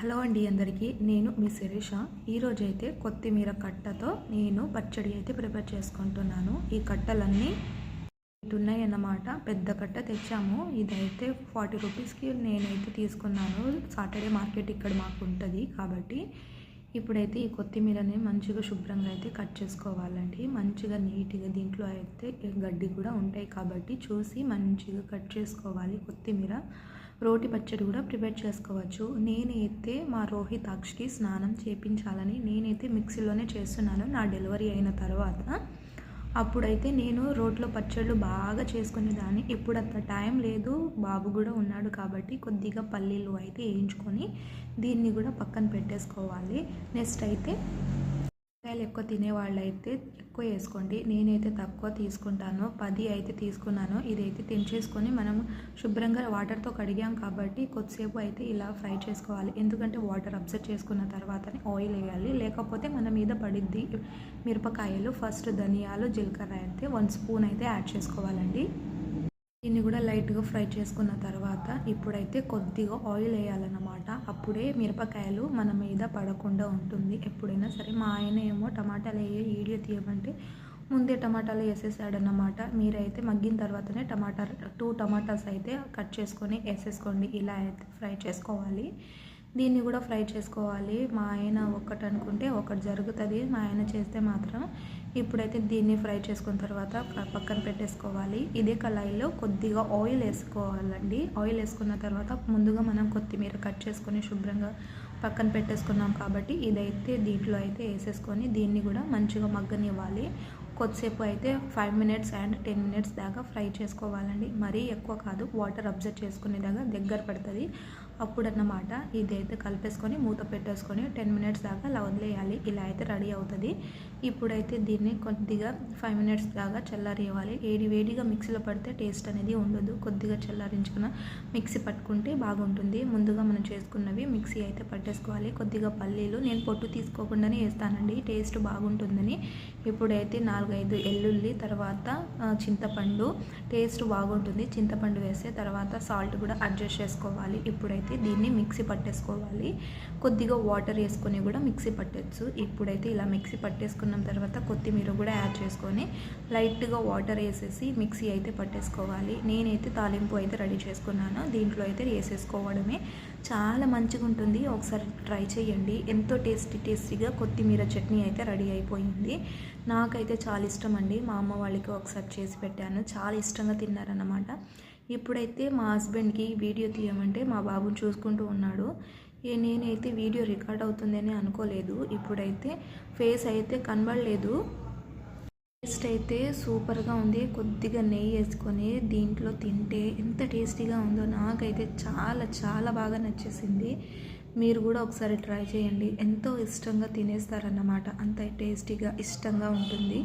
Hello అండి అందరికీ నేను మీ శిరీష. ఈరోజు అయితే కొత్తిమీర కట్టతో నేను పచ్చడి అయితే ప్రిపేర్ చేసుకుంటున్నాను. ఈ కట్టలన్నీ ఉన్నాయన్నమాట పెద్ద కట్ట తెచ్చాము. ఇదైతే ఫార్టీ రూపీస్కి నేనైతే తీసుకున్నాను. సాటర్డే మార్కెట్ ఇక్కడ మాకు ఉంటుంది కాబట్టి ఇప్పుడైతే ఈ కొత్తిమీరని మంచిగా శుభ్రంగా అయితే కట్ చేసుకోవాలండి. మంచిగా నీట్గా దీంట్లో అయితే గడ్డి కూడా ఉంటాయి కాబట్టి చూసి మంచిగా కట్ చేసుకోవాలి కొత్తిమీర. రోటి పచ్చడి కూడా ప్రిపేర్ చేసుకోవచ్చు. నేనైతే మా రోహిత్ అక్షకి స్నానం చేపించాలని నేనైతే మిక్సీలోనే చేస్తున్నాను. నా డెలివరీ అయిన తర్వాత అప్పుడైతే నేను రోట్లో పచ్చళ్ళు బాగా చేసుకునేదాన్ని. ఇప్పుడు అంత టైం లేదు. బాబు కూడా ఉన్నాడు కాబట్టి కొద్దిగా పల్లీలు అయితే వేయించుకొని దీన్ని కూడా పక్కన పెట్టేసుకోవాలి. నెక్స్ట్ అయితే కాయలు ఎక్కువ తినేవాళ్ళు అయితే ఎక్కువ వేసుకోండి. నేనైతే తక్కువ తీసుకుంటాను. పది అయితే తీసుకున్నాను. ఇదైతే తెంచేసుకొని మనం శుభ్రంగా వాటర్తో కడిగాం కాబట్టి కొద్దిసేపు అయితే ఇలా ఫ్రై చేసుకోవాలి. ఎందుకంటే వాటర్ అబ్జర్వ్ చేసుకున్న తర్వాతనే ఆయిల్ వేయాలి. లేకపోతే మన మీద పడిద్ది మిరపకాయలు ఫస్ట్ ధనియాలు జీలకర్ర అయితే వన్ స్పూన్ అయితే యాడ్ చేసుకోవాలండి. దీన్ని కూడా లైట్గా ఫ్రై చేసుకున్న తర్వాత ఇప్పుడైతే కొద్దిగా ఆయిల్ వేయాలన్నమాట. అప్పుడే మిరపకాయలు మన మీద పడకుండా ఉంటుంది. ఎప్పుడైనా సరే మా ఆయన ఏమో టమాటాలు వేయ వీడియో తీయమంటే ముందే టమాటాలు వేసేసాడన్నమాట. మీరైతే మగ్గిన తర్వాతనే టమాటా టూ టమాటాస్ అయితే కట్ చేసుకొని వేసేసుకోండి. ఇలా అయితే ఫ్రై చేసుకోవాలి. దీన్ని కూడా ఫ్రై చేసుకోవాలి. మా ఆయన ఒక్కటి అనుకుంటే ఒకటి జరుగుతుంది. మా ఆయన చేస్తే మాత్రం ఇప్పుడైతే దీన్ని ఫ్రై చేసుకున్న తర్వాత పక్కన పెట్టేసుకోవాలి. ఇదే కళాయిలో కొద్దిగా ఆయిల్ వేసుకోవాలండి. ఆయిల్ వేసుకున్న తర్వాత ముందుగా మనం కొత్తిమీర కట్ చేసుకొని శుభ్రంగా పక్కన పెట్టేసుకున్నాం కాబట్టి ఇదైతే దీంట్లో అయితే వేసేసుకొని దీన్ని కూడా మంచిగా మగ్గనివ్వాలి. కొద్దిసేపు అయితే five minutes and ten minutes దాకా ఫ్రై చేసుకోవాలండి. మరీ ఎక్కువ కాదు వాటర్ అబ్జర్వ్ చేసుకునేదాకా దగ్గర పడుతుంది. అప్పుడు అన్నమాట ఇదైతే కలిపేసుకొని మూత పెట్టేసుకొని టెన్ మినిట్స్ దాకా అలా వదిలేయాలి. ఇలా అయితే రెడీ అవుతుంది. ఇప్పుడైతే దీన్ని కొద్దిగా ఫైవ్ మినిట్స్ దాకా చల్లారేయాలి. ఏడి వేడిగా మిక్సీలో పడితే టేస్ట్ అనేది ఉండదు. కొద్దిగా చల్లారించుకున్న మిక్సీ పట్టుకుంటే బాగుంటుంది. ముందుగా మనం చేసుకున్నవి మిక్సీ అయితే పట్టేసుకోవాలి. కొద్దిగా పల్లీలు నేను పొట్టు తీసుకోకుండానే వేస్తానండి. టేస్ట్ బాగుంటుందని. ఇప్పుడైతే నాలుగైదు ఎల్లుల్లి తర్వాత చింతపండు. టేస్ట్ బాగుంటుంది. చింతపండు వేస్తే తర్వాత సాల్ట్ కూడా అడ్జస్ట్ చేసుకోవాలి. ఇప్పుడైతే దీన్ని మిక్సీ పట్టేసుకోవాలి. కొద్దిగా వాటర్ వేసుకొని కూడా మిక్సీ పట్టచ్చు. ఇప్పుడైతే ఇలా మిక్సీ పట్టేసుకున్న తర్వాత కొత్తిమీర కూడా యాడ్ చేసుకొని లైట్గా వాటర్ వేసేసి మిక్సీ అయితే పట్టేసుకోవాలి. నేనైతే తాలింపు అయితే రెడీ చేసుకున్నాను. దీంట్లో అయితే వేసేసుకోవడమే. చాలా మంచిగా ఉంటుంది. ఒకసారి ట్రై చేయండి. ఎంతో టేస్టీ టేస్టీగా కొత్తిమీర చట్నీ అయితే రెడీ అయిపోయింది. నాకైతే చాలా ఇష్టం అండి. మా అమ్మ వాళ్ళకి ఒకసారి చేసి పెట్టాను. చాలా ఇష్టంగా తిన్నారన్నమాట. ఇప్పుడైతే మా హస్బెండ్కి వీడియో తీయమంటే మా బాబుని చూసుకుంటూ ఉన్నాడు. నేనైతే వీడియో రికార్డ్ అవుతుందని అనుకోలేదు. ఇప్పుడైతే ఫేస్ అయితే కనబడలేదు. టేస్ట్ అయితే సూపర్గా ఉంది. కొద్దిగా నెయ్యి వేసుకొని దీంట్లో తింటే ఎంత టేస్టీగా ఉందో నాకైతే చాలా చాలా బాగా నచ్చేసింది. మీరు కూడా ఒకసారి ట్రై చేయండి. ఎంతో ఇష్టంగా తినేస్తారన్నమాట. అంత టేస్టీగా ఇష్టంగా ఉంటుంది.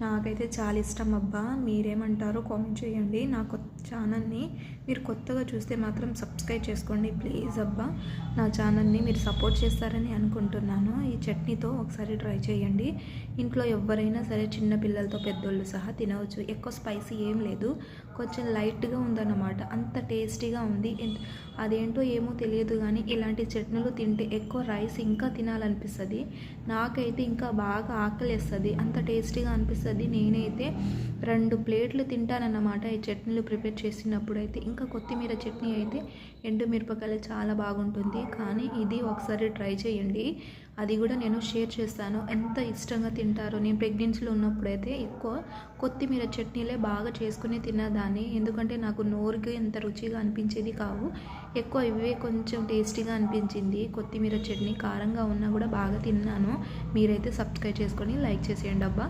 నాకైతే చాలా ఇష్టం అబ్బా. మీరేమంటారో కామెంట్ చేయండి. నా కొత్త ఛానల్ని మీరు కొత్తగా చూస్తే మాత్రం సబ్స్క్రైబ్ చేసుకోండి ప్లీజ్ అబ్బా. నా ఛానల్ని మీరు సపోర్ట్ చేస్తారని అనుకుంటున్నాను. ఈ చట్నీతో ఒకసారి ట్రై చేయండి. ఇంట్లో ఎవరైనా సరే చిన్న పిల్లలతో పెద్దోళ్ళు సహా తినవచ్చు. ఎక్కువ స్పైసీ ఏం లేదు. కొంచెం లైట్గా ఉందన్నమాట. అంత టేస్టీగా ఉంది. అదేంటో ఏమో తెలియదు కానీ ఇలాంటి చట్నీలు తింటే ఎక్కువ రైస్ ఇంకా తినాలనిపిస్తుంది. నాకైతే ఇంకా బాగా ఆకలిస్తుంది. అంత టేస్టీగా అనిపిస్తుంది. నేనైతే రెండు ప్లేట్లు తింటానన్నమాట ఈ చట్నీలు ప్రిపేర్ చేసినప్పుడు అయితే ఇంకా కొత్తిమీర చట్నీ అయితే ఎండు మిరపకాయలు చాలా బాగుంటుంది. కానీ ఇది ఒకసారి ట్రై చేయండి. అది కూడా నేను షేర్ చేస్తాను. ఎంత ఇష్టంగా తింటారో. నేను ప్రెగ్నెన్సీలో ఉన్నప్పుడైతే ఎక్కువ కొత్తిమీర చట్నీలే బాగా చేసుకుని తిన్నదాన్ని ఎందుకంటే నాకు నోరుకి ఎంత రుచిగా అనిపించేది కావు. ఎక్కువ ఇవే కొంచెం టేస్టీగా అనిపించింది. కొత్తిమీర చట్నీ కారంగా ఉన్నా కూడా బాగా తిన్నాను. మీరైతే సబ్స్క్రైబ్ చేసుకొని లైక్ చేసేయండి అబ్బా.